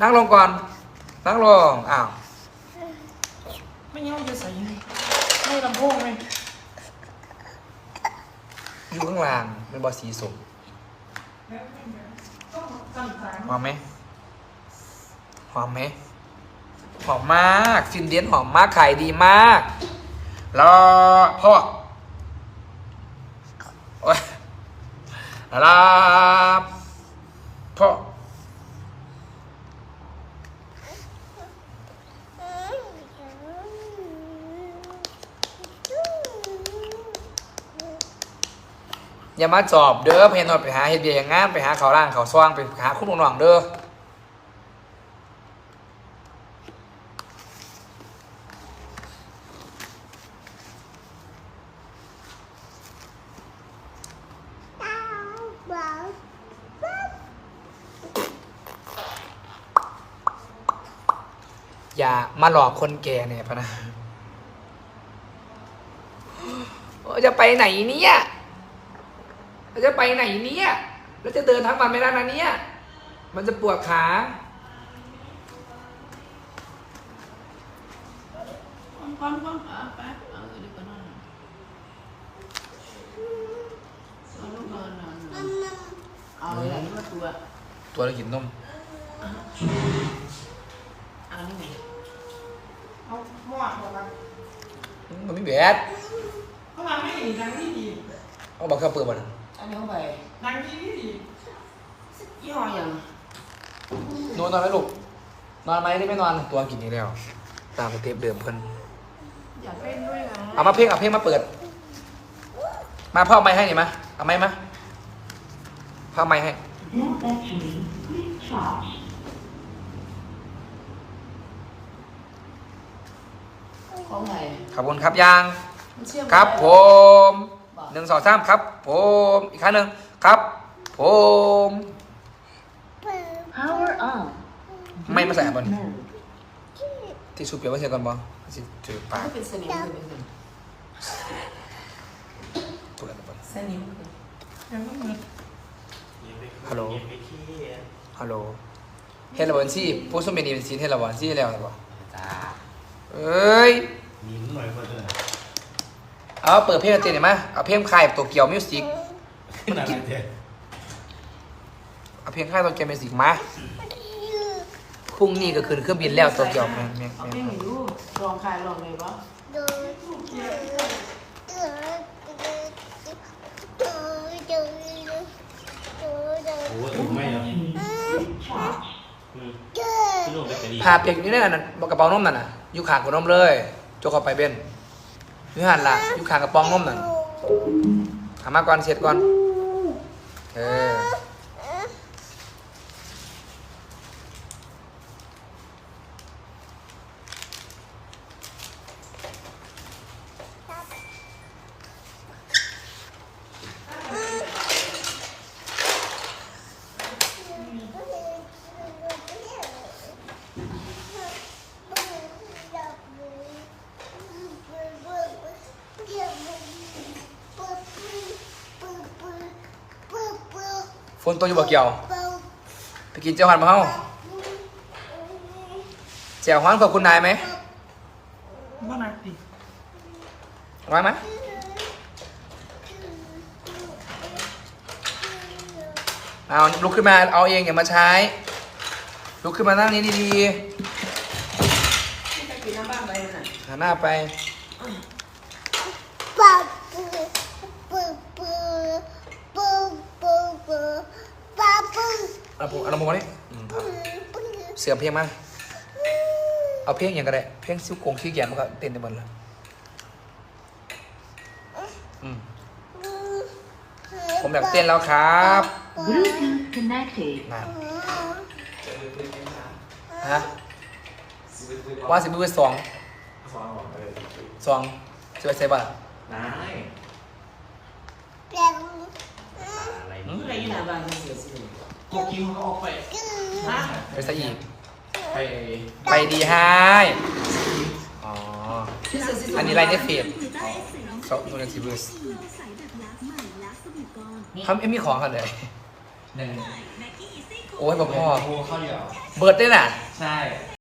นั่งลงก่อน นั่งลง อ้าว ไม่เงี้ยจะใส่ไม่ลำโพงเลยอยู่ข้างล่าง เป็นบอสีสุกต้องสั่นสายหอมไหมหอมไหมหอมมาก ฟินเดียนหอมมาก ขายดีมากรอพ่อโอ้ยรับพ่อ อย่ามาจอบเด้อเพนหน่อยไปหาเฮ็ดเบียร์งานไปหาเขาวร่างเขาวซ่วงไปหาคุณน้องเด้ออย่ามาหลอกคนแก่เนี่ยพะนะเออจะไปไหนเนี่ย เราจะไปไหนเนี่ยเราจะเดินทั้งวันไม่ได้นะเนี่ย มันจะปวดขา ความความความอะไปเอาเดี๋ยวก็นอนเอาลูกนอนนอนนอนเอาอะไรมาตัวตัวเรากินนมเอานี่ไงเอาหม้อบอกว่ามันไม่แบดเขามาไม่ดีดังนี่ดีเอาบอกเขาเปิดบ่นะ อันนี้เข้าไปดังนี่ดียี่ห้ออย่างนอนนอนไหมลูก นอนไหมนี่ไม่นอนตัวกินอีกแล้ว ตามสเต็ปเดิมเพิ่นอยากเล่นด้วยนะเอามาเพลงเอาเพลงมาเปิด มาพ่อเอาไม้ให้หนิมาเอาไม้มาพ่อเอาไม้ให้ No battery. Please charge. ของไหนขอบคุณครับยาง มันเชื่อมครับผมมหนึ่งสองสามครับ ผมอีกครั้งหนึ่งครับ ผม Power on. ไม่มาใส่บน Mode. ที่ชูเปียกว่าเชียก่อนบอสิถือปากก็เป็นสนิมเป็นสนิมเปิดบนสนิมยังไม่มีฮัลโหลฮัลโหลเฮลโลวันซี่ผู้สมัยนี้เป็นซีนเฮลโลวันซี่แล้วหรือเปล่าจ้าเอ้ยยิ้มหน่อยเพื่อน เอาเปิดเพลงกันเต้นหน่อยไหมเอาเพลงค่ายตัวเกียวมิวสิกขึ้นอะไรเจ๊เอาเพลงค่ายตัวเกียวมิวสิกมาพรุ่งนี้ก็ขึ้นเครื่องบินแล้วตัวเกียวแม่แม่เอาเพลงงให้ดูลองคลายลองเลยปะโอ้ถูกไหมเนาะ Charge. สนุกเลยพาเปียกอยู่ในนั่นกระเป๋าน้มนั่นน่ะอยู่ขางกับน้มเลย โจกเข้าไปเบน นี่หันละอยู่ขางกระป๋องนมนั่นทำมาก่อนเสร็จก่อน เออ ฝนตัวอยู่บ่เกี่ยว ไปกินเจ้าหันมาเฮาเจ้าหันขอบคุณนายไหมว่านักดิไว้ไหมเอาลุกขึ้นมาเอาเองอย่ามาใช้ ลุกขึ้นมานั่งนี้ดีที่จะกินน้ำบ้างไป น่ะๆหันหน้าไปเอาผมเอาลำโพงมานี่อืมครับเสือเพลงมาเอาเพลงอย่างก็ได้เพลงซิวโกงซิวแยมมันก็เต้นได้หมดเลยอืมผมอยากเต้นแล้วครับ Bluetooth connected. นั่นฮะว่าสิบเบอร์สองสองจะไปใส่บ้านายอะไร อะไรอยู่หน้าบ้านเสียสิกกิมเขาออกไปฮะไปใส่อีก ไปไปดีไฮอ๋อที่เสียสิอันนี้ไรเนี่ยเฟดเขาตัวนี้สิบเบอร์ทำเอ็มมีของกันเลย หนึ่งโอ้ยบอกพ่อโอ้เข้าเดียว เบิร์ดได้น่ะ ใช่